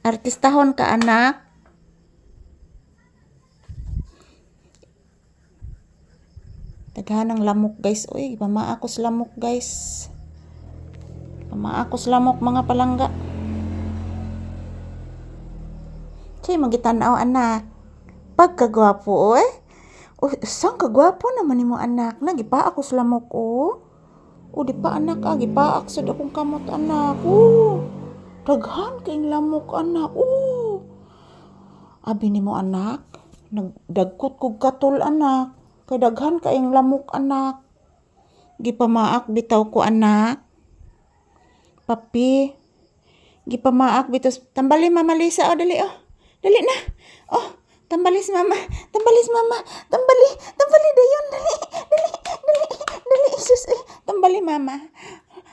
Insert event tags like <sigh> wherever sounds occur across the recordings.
Artistahon ka, anak. Daghan ng lamok, guys. Uy, pamaakos lamok, guys. Pamaakos lamok, mga palangga. Say, magitanaw, anak. Pagkagwapo, eh. Uy, saan kagwapo naman ni mo, anak? Nagipaak ko sa lamok, oh. O, di pa, anak, ah. Gipaak sa akong kamot, anak. Oh. Daghan kayong lamok, anak. Oh. Abi ni mo, anak. Nagdagkot kog katol, anak. Kay daghan kayong lamok, anak. Gipamaak bitaw ko, anak. Papi. Gipamaak bitaw. Tambali, mama Lisa. Oh, dali, oh. Dali na. Oh, tambalis, mama. Tambalis, mama. Tambali. Tambali, dayon. Dali. Dali. Dali. Dali. Isus, eh. Tambali, mama.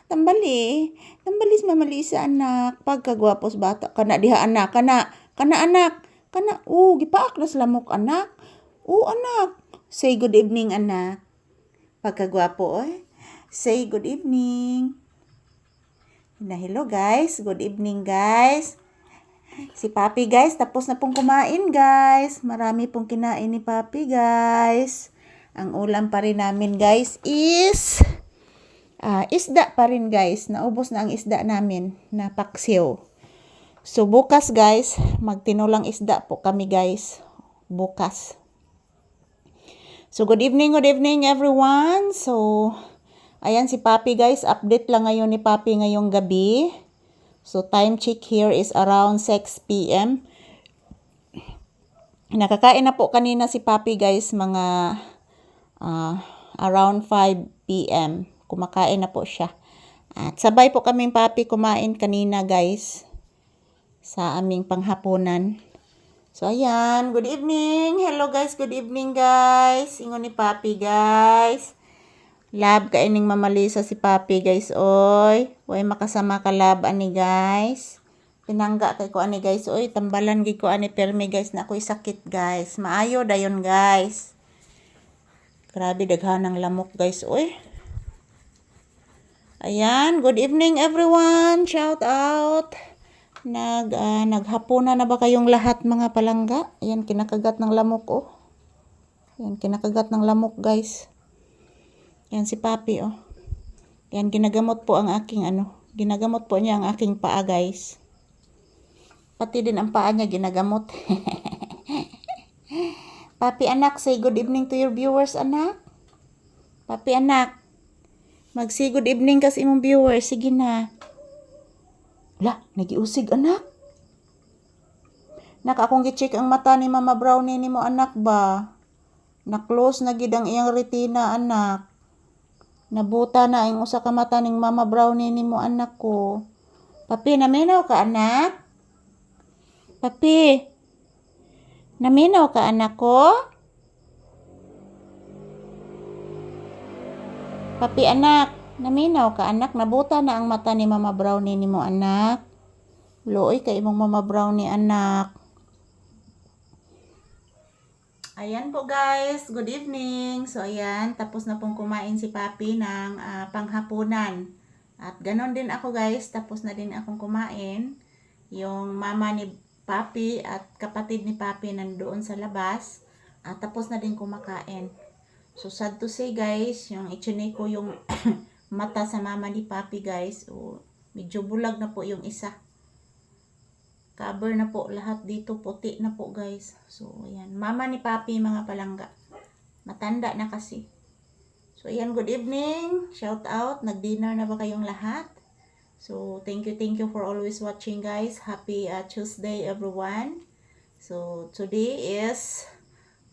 Tambali. Tambalis, mama Lisa, anak. Pagkagwapos bata. Kana diha, anak. Kana. Kana, anak. Kana. Oh, gipaak na sa lamok, anak. Oh, anak. Say good evening, anak. Pagkagwapo, eh. Say good evening. Na hello, guys. Good evening, guys. Si Papi, guys. Tapos na pong kumain, guys. Marami pong kinain ni Papi, guys. Ang ulam pa rin namin, guys, is... ah, isda pa rin, guys. Naubos na ang isda namin na paksiw. So, bukas, guys, magtinulang isda po kami, guys. Bukas. So, good evening, good evening, everyone. So, ayan si Papi, guys. Update lang ngayon ni Papi ngayong gabi. So, time check here is around 6 p.m. Nakakain na po kanina si Papi, guys, mga ah, around 5 p.m. Kumakain na po siya. At sabay po kaming Papi kumain kanina, guys, sa aming panghapunan. So, ayan. Good evening. Hello, guys. Good evening, guys. Ingon ni Papi, guys. Lab ka ining mamalisa si Papi, guys. Oy. Way makasama ka lab ani, guys. Pinangga kay ko ani, guys. Oy, tambalan gi ko ani permi, guys, na ako'y sakit, guys. Maayo dayon, guys. Grabe daghan ng lamok, guys. Oy. Ayan, good evening everyone. Shout out. Nag ah, naghapunan na ba kayong lahat mga palangga? Ayan kinakagat ng lamok oh. Ayan kinakagat ng lamok guys. Yan si Papi oh. Yan ginagamot po ang aking ano. Ginagamot po niya ang aking paa guys. Pati din ang paa niya ginagamot. <laughs> Papi anak, say good evening to your viewers anak. Papi anak, mag-say good evening kas imong viewers. Sige na. La, nagiusig anak. Nak akong gi-check ang mata ni Mama Brownie nimo anak ba? Na-close na gid ang iyang retina anak. Nabuta na ang usa ka mata ning Mama Brownie nimo anak ko. Papi, naminaw ka anak? Papi, naminaw ka anak ko? Papi anak, naminaw ka anak, nabuta na ang mata ni Mama Brownie nimo anak. Looy kay imong Mama Brownie anak. Ayan po guys, good evening. So ayan, tapos na pong kumain si Papi ng ah, panghapunan. At ganon din ako guys, tapos na din akong kumain. Yung mama ni Papi at kapatid ni Papi nandoon sa labas. At tapos na din kumakain. So sad to say guys, yung itchinay ko yung <coughs> mata sa mama ni Papi guys. O, medyo bulag na po yung isa. Cover na po lahat dito, puti na po guys. So ayan, mama ni Papi mga palangga. Matanda na kasi. So ayan, good evening. Shout out, nag-dinner na ba kayong lahat? So thank you, thank you for always watching guys. Happy uh, Tuesday everyone. So today is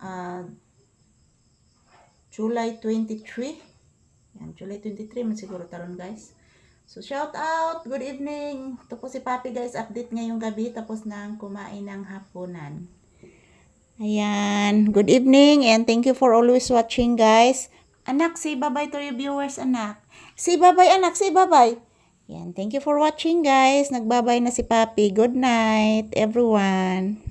uh, July 23. Yan, July 23 man siguro taron guys. So shout out, good evening. Ito po si Papi guys, update ngayong gabi tapos nang kumain ng hapunan. Ayan, good evening and thank you for always watching guys. Anak, say bye-bye to your viewers, anak. Say bye-bye, anak, say bye-bye. Yan, thank you for watching guys. Nagbabay na si Papi. Good night, everyone.